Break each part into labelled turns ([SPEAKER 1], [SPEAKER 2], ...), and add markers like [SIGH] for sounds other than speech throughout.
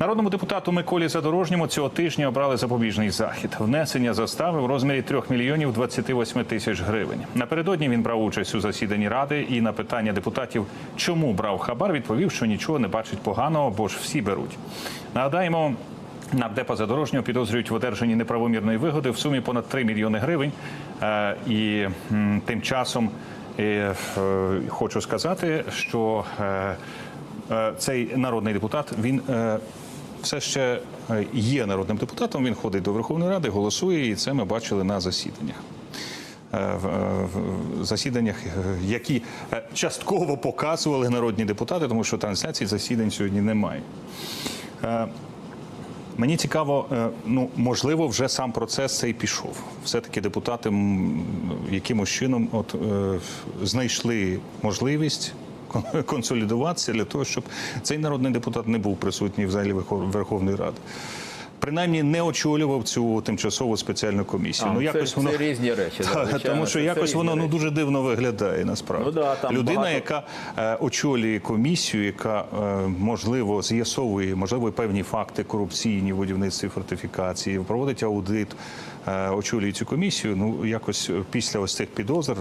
[SPEAKER 1] Народному депутату Миколі Задорожньому цього тижня обрали запобіжний захід. Внесення застави в розмірі 3 мільйонів 28 тисяч гривень. Напередодні він брав участь у засіданні ради і на питання депутатів, чому брав хабар, відповів, що нічого не бачить поганого, бо ж всі беруть. Нагадаємо. Нардепа Задорожнього підозрюють в одержанні неправомірної вигоди в сумі понад 3 мільйони гривень. Е, І тим часом е, е, хочу сказати, що цей народний депутат він все ще е, є народним депутатом. Він ходить до Верховної Ради, голосує, і це ми бачили на засіданнях. Е, в- е, засіданнях, е, які частково показували народні депутати, тому що трансляцій засідань сьогодні немає. Мені цікаво, ну можливо, вже сам процес цей пішов. Все-таки депутати якимось чином от, знайшли можливість консолідуватися для того, щоб цей народний депутат не був присутній в залі Верховної Ради. Принаймні не очолював цю тимчасову спеціальну комісію.
[SPEAKER 2] А,
[SPEAKER 1] ну якось
[SPEAKER 2] це
[SPEAKER 1] воно
[SPEAKER 2] різні речі, да,
[SPEAKER 1] Та,
[SPEAKER 2] звичайно,
[SPEAKER 1] тому що
[SPEAKER 2] це- це
[SPEAKER 1] якось воно ну дуже дивно виглядає насправді.
[SPEAKER 2] Ну да, там
[SPEAKER 1] Людина,
[SPEAKER 2] багато-
[SPEAKER 1] яка е, очолює комісію, яка е, можливо з'ясовує можливо певні факти корупційні в будівництві фортифікації, проводить аудит, е, очолює цю комісію. Ну якось після ось цих підозр,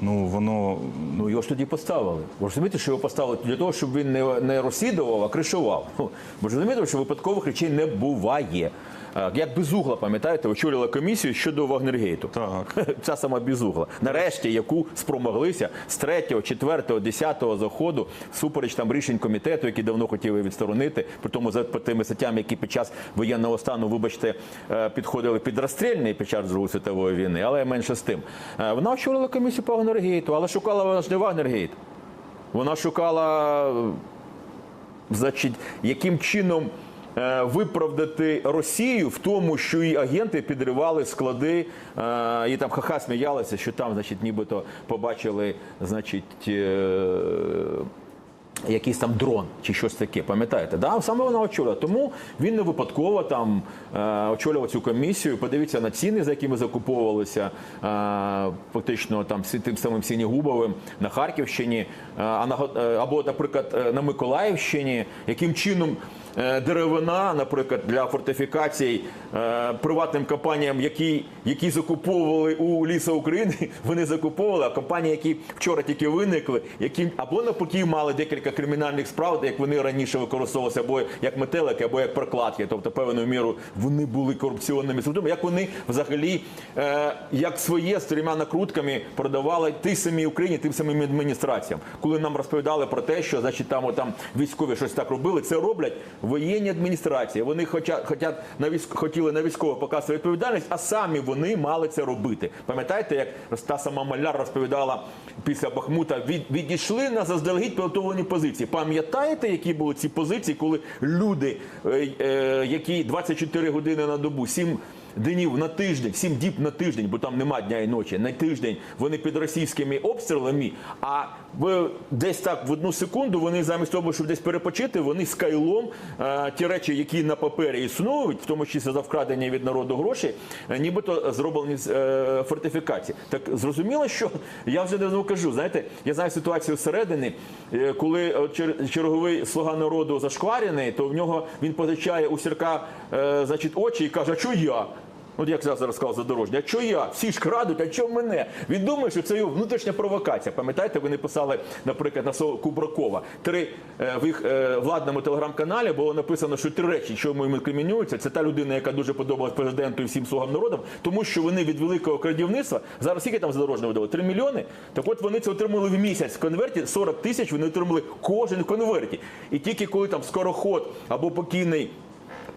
[SPEAKER 1] ну воно
[SPEAKER 2] Ну його ж тоді поставили. Ви розумієте, що його поставили для того, щоб він не, не розслідував, а кришував. Ну, ви ж розумієте, що випадкових речей не буває. Е, Як безугла, пам'ятаєте, очолювала комісію щодо Вагнергейту.
[SPEAKER 1] Так. [LAUGHS]
[SPEAKER 2] Ця сама безугла. Нарешті, яку спромоглися з 3, 4, 10 заходу, супереч там рішень комітету, які давно хотіли відсторонити, при тому за по тими статтями, які під час воєнного стану, вибачте, е, підходили під розстрільний під час Другої світової війни, але менше з тим. Е, Вона очолила комісію по Вагнергейту, але шукала вона ж не Вагнергейт. Вона шукала значить, яким чином виправдати Росію в тому, що і агенти підривали склади, е, і там ха-ха сміялися, що там, значить, нібито побачили, значить. Якийсь там дрон чи щось таке, пам'ятаєте? Да? Саме вона очолювала. Тому він не випадково там е, очолював цю комісію. Подивіться на ціни, за якими закуповувалися е, фактично там тим самим Сінігубовим на Харківщині, е, а на, або, наприклад, на Миколаївщині, яким чином деревина, наприклад, для фортифікацій приватним компаніям, які, які закуповували у Ліса України, [LAUGHS] вони закуповували, а компанії, які вчора тільки виникли, які або навпаки мали декілька кримінальних справ, як вони раніше використовувалися, або як метелики, або як прокладки, тобто певною мірою вони були корупційними структурами, як вони взагалі е, як своє з трьома накрутками продавали тій самій Україні, тим самим адміністраціям, коли нам розповідали про те, що значить там, там військові щось так робили, це роблять воєнні адміністрації. Вони хоча, хотять на військ, хотіли на військово показати відповідальність, а самі вони мали це робити. Пам'ятаєте, як та сама Маляр розповідала після Бахмута, від, відійшли на заздалегідь підготовлені позиції. Пам'ятаєте, які були ці позиції, коли люди, е, е, які 24 години на добу, 7 днів на тиждень, 7 діб на тиждень, бо там нема дня і ночі, на тиждень вони під російськими обстрілами, а десь так в одну секунду вони замість того, щоб десь перепочити, вони скайлом е, ті речі, які на папері існують, в тому числі за вкрадення від народу грошей, е, нібито зроблені з е, фортифікації. Так зрозуміло, що я вже давно кажу, знаєте, я знаю ситуацію всередині, коли черговий слуга народу зашкварений, то в нього він позичає у сірка значить, очі і каже, а що я? От як зараз сказав задорожня, а що я? Всі ж крадуть, а що мене? Він думає, що це його внутрішня провокація. Пам'ятаєте, вони писали, наприклад, на Кубракова. Три е, в їх е, владному телеграм-каналі було написано, що три речі, що йому інкримінуються. Це та людина, яка дуже подобалась президенту і всім слугам народам, тому що вони від великого крадівництва зараз скільки там задорожного видали? Три мільйони. Так от вони це отримали в місяць в конверті. 40 тисяч вони отримали кожен в конверті. І тільки коли там скороход або покійний.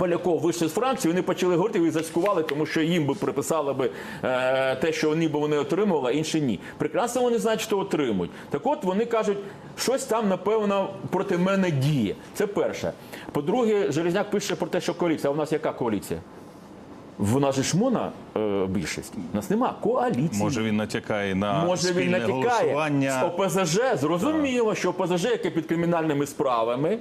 [SPEAKER 2] Поляков вийшли з Франції, вони почали говорити і заскували, тому що їм би приписали би е, те, що вони б вони отримували, а інші ні. Прекрасно вони знають, що отримують. Так от вони кажуть, щось там, напевно, проти мене діє. Це перше. По-друге, Железняк пише про те, що коаліція. А у нас яка коаліція? В нас же ж мона е, більшість. У нас нема коаліції.
[SPEAKER 1] може він натякає на
[SPEAKER 2] Може він
[SPEAKER 1] спільне
[SPEAKER 2] натякає з
[SPEAKER 1] голосування.
[SPEAKER 2] ОПЗЖ. Зрозуміло, що ОПЗЖ, яке під кримінальними справами,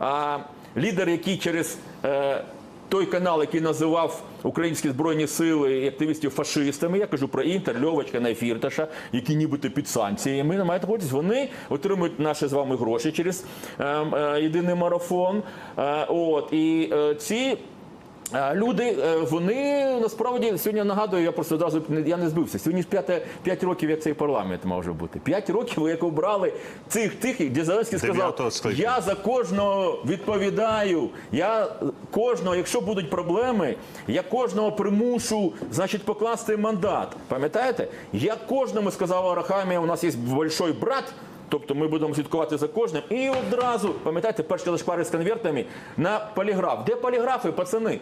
[SPEAKER 2] а лідер, який через е, той канал, який називав українські збройні сили і активістів фашистами. Я кажу про Інтер, Льовочка, Фірташа, які нібито під санкціями. Не маєте погодитись, вони отримують наші з вами гроші через е, е, єдиний марафон. Е, от і е, ці. Е, Люди, е, вони насправді сьогодні нагадую, я просто одразу я не збився. Сьогодні ж 5, 5 років, як цей парламент може бути. 5 років, як обрали цих тих, де Зеленський сказав, я за кожного відповідаю. Я кожного, якщо будуть проблеми, я кожного примушу, значить, покласти мандат. Пам'ятаєте? Я кожному сказав Арахамія, у нас є большой брат. Тобто ми будемо слідкувати за кожним. І одразу, пам'ятаєте, перші лишпари з конвертами на поліграф. Де поліграфи, пацани?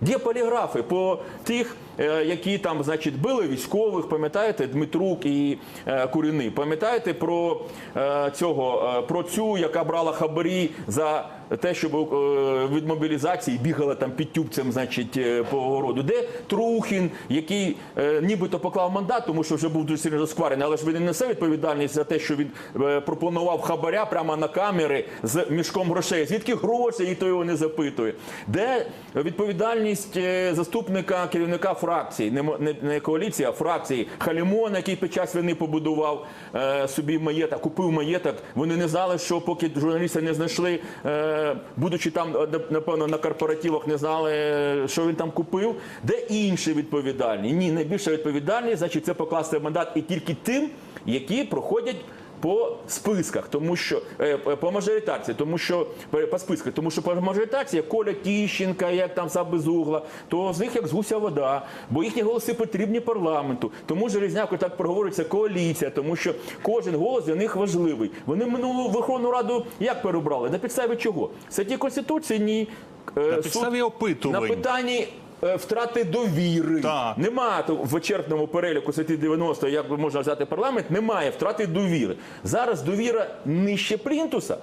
[SPEAKER 2] Де поліграфи по тих, е, які там, значить, били військових, пам'ятаєте, Дмитрук і е, Куріни. Пам'ятаєте про е, цього, про цю, яка брала хабарі за те, щоб е, від мобілізації бігала там під тюбцем, значить, е, по городу. Де Трухін, який е, нібито поклав мандат, тому що вже був дуже сильно заскварений, але ж він не несе відповідальність за те, що він пропонував хабаря прямо на камери з мішком грошей. Звідки гроші, ніхто його не запитує. Де відповідальність заступника керівника фракції, не, коаліції, а фракції Халімона, який під час війни побудував собі маєток, купив маєток. Вони не знали, що поки журналісти не знайшли, будучи там, е, напевно, на корпоративах, не знали, е, що він там купив. Де інші відповідальні? Ні, найбільша відповідальність, значить, це покласти мандат і тільки тим, які проходять. По списках, тому що е, по мажоритарці, тому що по списках, тому що по мажоритарці як Коля Тіщенка, як там Саб Безугла, то з них як з гуся вода, бо їхні голоси потрібні парламенту. Тому Железняку так проговорюється коаліція, тому що кожен голос для них важливий. Вони минулу Верховну Раду як перебрали? На підставі чого? Статті Конституції ні. Е,
[SPEAKER 1] На
[SPEAKER 2] суд-
[SPEAKER 1] підставі опитувань.
[SPEAKER 2] на питанні е, втрати довіри.
[SPEAKER 1] Так.
[SPEAKER 2] Немає в вичерпному переліку статті 90, як можна взяти парламент, немає втрати довіри. Зараз довіра нижче плінтуса.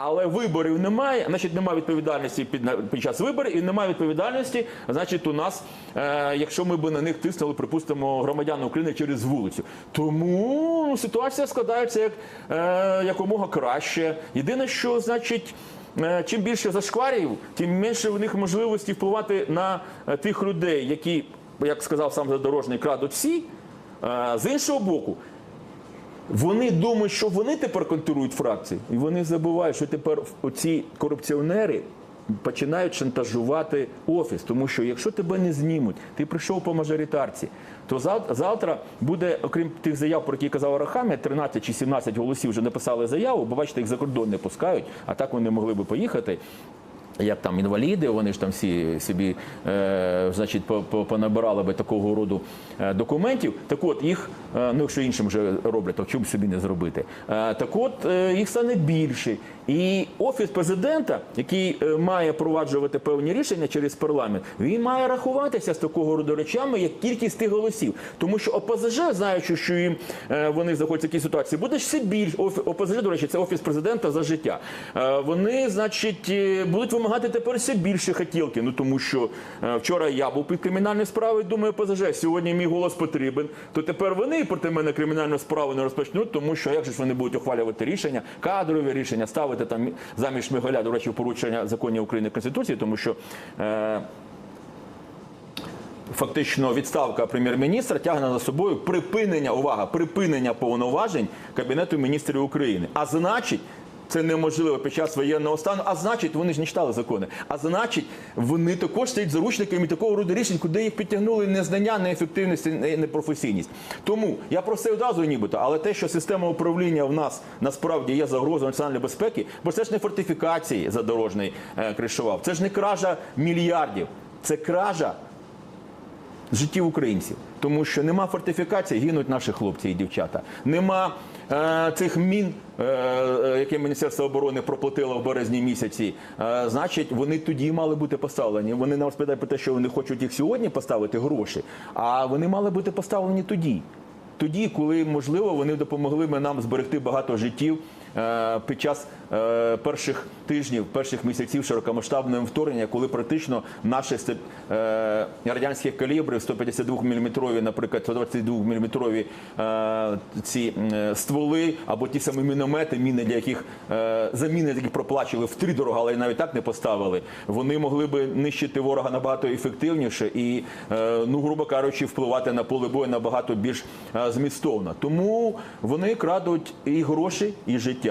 [SPEAKER 2] Але виборів немає, значить немає відповідальності під, під час виборів і немає відповідальності, значить, у нас, е, якщо ми б на них тиснули, припустимо, громадян України через вулицю. Тому ну, ситуація складається як, е, якомога краще. Єдине, що значить. Е, Чим більше зашкварів, тим менше в них можливості впливати на е, тих людей, які, як сказав сам задорожний, крадуть всі. Е, З іншого боку, вони думають, що вони тепер контролюють фракції, і вони забувають, що тепер оці корупціонери починають шантажувати офіс. Тому що якщо тебе не знімуть, ти прийшов по мажоритарці, то завтра буде, окрім тих заяв, про які казав Арахамія, 13 чи 17 голосів вже написали заяву, бо бачите, їх за кордон не пускають, а так вони могли би поїхати. Як там інваліди, вони ж там всі собі е, значить, по- по- понабирали би такого роду е, документів. Так от їх, е, ну якщо іншим вже роблять, то чому собі не зробити? Е, так от е, їх стане більше. І офіс президента, який е, має проваджувати певні рішення через парламент, він має рахуватися з такого роду речами, як кількість тих голосів. Тому що ОПЗЖ, знаючи, що їм е, вони знаходяться в такій ситуації, буде більше. Офі- ОПЗЖ, до речі, це офіс президента за життя. Е, Вони, значить, будуть вимагати тепер ще більше хотілки. Ну тому що вчора я був під кримінальною справою, думаю, ОПЗЖ, сьогодні мій голос потрібен. То тепер вони проти мене кримінальну справу не розпочнуть, тому що як же ж вони будуть ухвалювати рішення, кадрові рішення, ставити там заміж Шмигаля, до речі, порушення законів України Конституції, тому що. Е, Фактично відставка прем'єр-міністра тягне за собою припинення, увага, припинення повноважень Кабінету міністрів України. А значить, це неможливо під час воєнного стану. А значить, вони ж не читали закони. А значить, вони також стають заручниками такого роду рішень, куди їх підтягнули незнання, неефективність, не- непрофесійність. Тому я про це одразу нібито, але те, що система управління в нас насправді є загрозою національної безпеки, бо це ж не фортифікації задорожний е, кришував, це ж не кража мільярдів, це кража життів українців, тому що нема фортифікації, гинуть наші хлопці і дівчата. Нема цих мін, е, е, які Міністерство оборони проплатило в березні місяці. Е, значить, вони тоді мали бути поставлені. Вони нам розповідають про те, що вони хочуть їх сьогодні поставити гроші, а вони мали бути поставлені тоді. Тоді, коли можливо вони допомогли би нам зберегти багато життів е, під час е, перших тижнів, перших місяців широкомасштабного вторгнення, коли практично наші степ- е, радянські калібри 152 мм, наприклад, 122 мм е, ці е, стволи або ті самі міномети, міни для яких е, заміни яких проплачували в три дорога, але навіть так не поставили. Вони могли би нищити ворога набагато ефективніше і, е, ну грубо кажучи, впливати на поле бою набагато більш е, змістовно. Тому вони крадуть і гроші, і життя.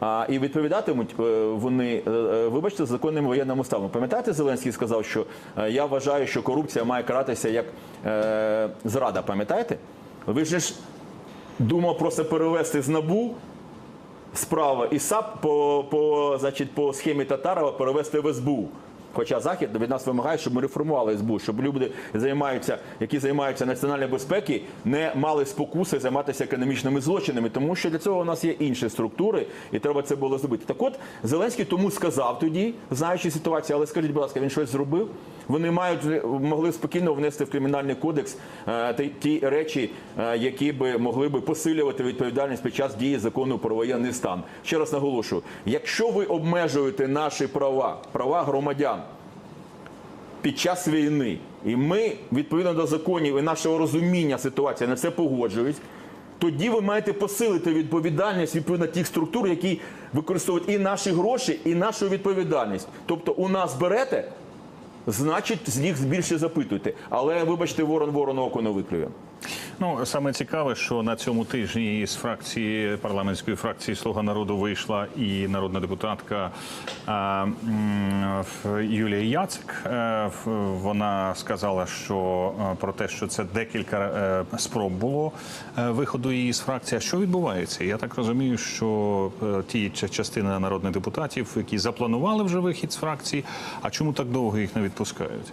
[SPEAKER 2] А і відповідатимуть е, вони, е, е, вибачте, законним воєнним уставом. Пам'ятаєте, Зеленський сказав, що я вважаю, що корупція має каратися як е, зрада. Пам'ятаєте? Ви ж думав просто перевести з набу справа і САП по, по, значить, по схемі Татарова перевести в СБУ. Хоча Захід від нас вимагає, щоб ми реформували СБУ, щоб люди, займаються, які займаються національною безпеки, не мали спокуси займатися економічними злочинами, тому що для цього у нас є інші структури, і треба це було зробити. Так от Зеленський тому сказав тоді, знаючи ситуацію, але скажіть, будь ласка, він щось зробив? Вони мають могли спокійно внести в кримінальний кодекс е, ті, ті речі, е, які би могли би посилювати відповідальність під час дії закону про воєнний стан. Ще раз наголошую: якщо ви обмежуєте наші права, права громадян під час війни, і ми відповідно до законів і нашого розуміння ситуації на це погоджують. Тоді ви маєте посилити відповідальність відповідно тих структур, які використовують і наші гроші, і нашу відповідальність. Тобто, у нас берете, значить, з них більше запитуйте. Але вибачте, ворон ворону око не виклює.
[SPEAKER 1] Ну саме цікаве, що на цьому тижні із фракції парламентської фракції Слуга народу вийшла і народна депутатка а, Юлія Яцик. Е, Вона сказала, що е, про те, що це декілька е, спроб було виходу її з фракції. Що відбувається? Я так розумію, що ті частина народних депутатів, які запланували вже вихід з фракції, а чому так довго їх не відпускають?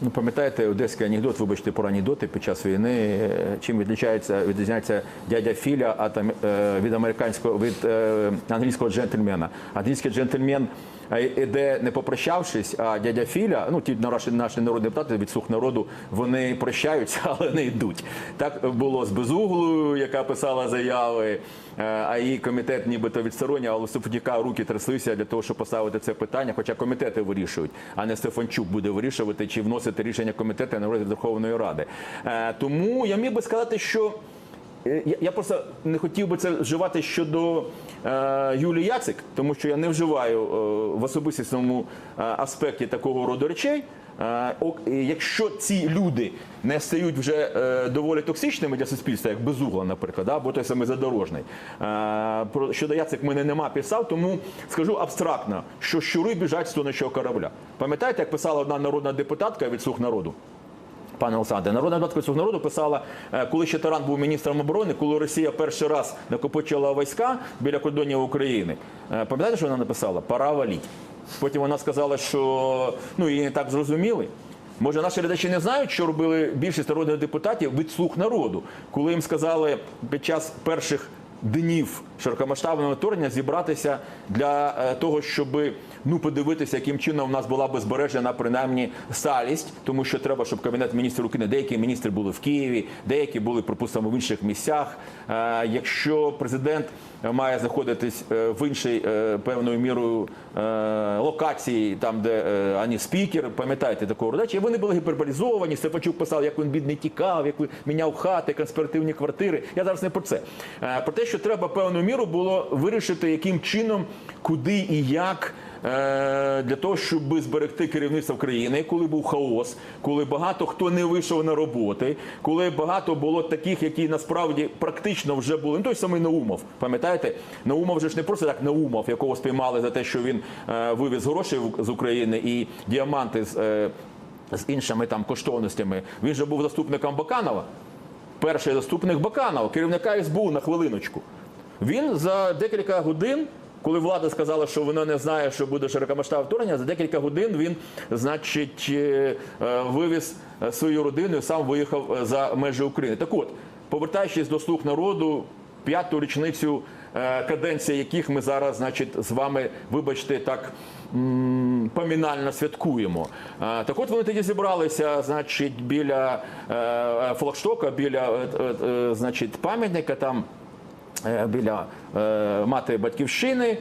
[SPEAKER 2] Ну, пам'ятаєте, одеський анекдот, вибачте, про анекдоти під час війни. е, Чим відрізняється, відрізняється дядя Філя от, ам- е, від американського від е, англійського джентльмена. Англійський джентльмен іде не попрощавшись, а дядя Філя, ну ті наші, наші народні депутати від слуг народу, вони прощаються, [LAUGHS] але не йдуть. Так було з Безуглою, яка писала заяви. е, А її комітет нібито відстороння, але Стефанчука руки тряслися для того, щоб поставити це питання. Хоча комітети вирішують, а не Стефанчук буде вирішувати, чи вносити рішення комітету на розгляд Верховної Ради. Е, Тому я міг би сказати, що я, я просто не хотів би це вживати щодо е, Юлії Яцик, тому що я не вживаю е, в особистісному е, аспекті такого роду речей. Е, ок- Якщо ці люди не стають вже е, доволі токсичними для суспільства, як безугла, наприклад, да, або той самий задорожний. Е, про щодо Яцик мене нема писав, тому скажу абстрактно, що щури біжать з тонущого корабля. Пам'ятаєте, як писала одна народна депутатка від слуг народу? Пане Олександре, народна депутатка «Слуг народу писала, е, коли ще Таран був міністром оборони, коли Росія перший раз накопичила війська біля кордонів України. Е, Пам'ятаєте, що вона написала? Пора валіть. Потім вона сказала, що ну її не так зрозуміли. Може, наші глядачі не знають, що робили більшість народних депутатів від слуг народу, коли їм сказали під час перших днів широкомасштабного вторгнення зібратися для е, того, щоб ну подивитися, яким чином в нас була би збережена принаймні сталість, тому що треба, щоб кабінет міністрів України, деякі міністри були в Києві, деякі були, припустимо, в інших місцях. Е, Якщо президент має знаходитись е, в іншій певною мірою локації, там де ані спікер, пам'ятаєте такого родачі, вони були гіперболізовані. Стефанчук писав, як він бідний тікав, як він міняв хати, конспіративні квартири. Я зараз не про це. Про те, що треба певну міру було вирішити, яким чином, куди і як. е, Для того щоб зберегти керівництво країни, коли був хаос, коли багато хто не вийшов на роботи, коли багато було таких, які насправді практично вже були. Ну той самий Наумов, пам'ятаєте, Наумов же ж не просто так Наумов, якого спіймали за те, що він е, вивіз гроші з України і діаманти з, е, з іншими там коштовностями. Він же був заступником Баканова перший заступник Баканова, керівника СБУ на хвилиночку. Він за декілька годин, коли влада сказала, що вона не знає, що буде широкомасштабне вторгнення, за декілька годин він, значить, е, е, вивіз е, свою родину і сам виїхав за межі України. Так от, повертаючись до слуг народу, п'яту річницю каденції яких ми зараз, значить, з вами, вибачте, так. Помінально святкуємо. Так от вони тоді зібралися, значить, біля флагштока, біля значить, пам'ятника там біля е, мати батьківщини.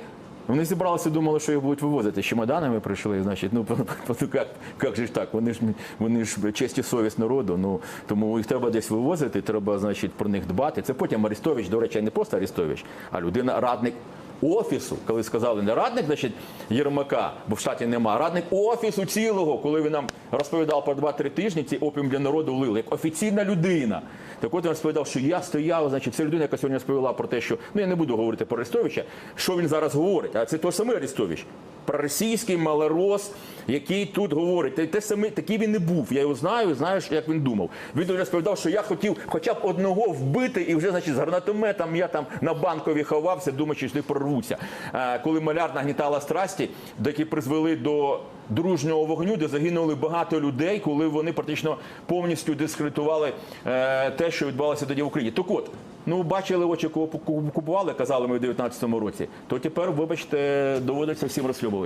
[SPEAKER 2] Вони зібралися, думали, що їх будуть вивозити. З чемоданами прийшли, значить, ну [LAUGHS] як, як же ж так? Вони ж, вони ж честь і совість народу, ну, тому їх треба десь вивозити, треба, значить, про них дбати. Це потім Арестович, до речі, не просто Арестович, а людина, радник офісу, коли сказали не радник, значить, Єрмака, бо в штаті нема, радник офісу цілого, коли він нам розповідав про 2-3 тижні, ці опіум для народу лили, як офіційна людина. Так от він розповідав, що я стояв, значить, це людина, яка сьогодні розповіла про те, що ну я не буду говорити про Арестовича, що він зараз говорить, а це той самий Арестович. Проросійський малорос, який тут говорить, те, те саме, такий він не був. Я його знаю, знаєш, як він думав. Він розповідав, що я хотів хоча б одного вбити, і вже значить з гранатометом я там на банкові ховався, думаючи, що не прорвуся. Е, коли маляр нагнітала страсті, до які призвели до дружнього вогню, де загинули багато людей, коли вони практично повністю дискредитували е, те, що відбувалося тоді в Україні. Так от. Ну, бачили очі, кого купували, казали ми в 19-му році. То тепер, вибачте, доводиться всім розслідувати.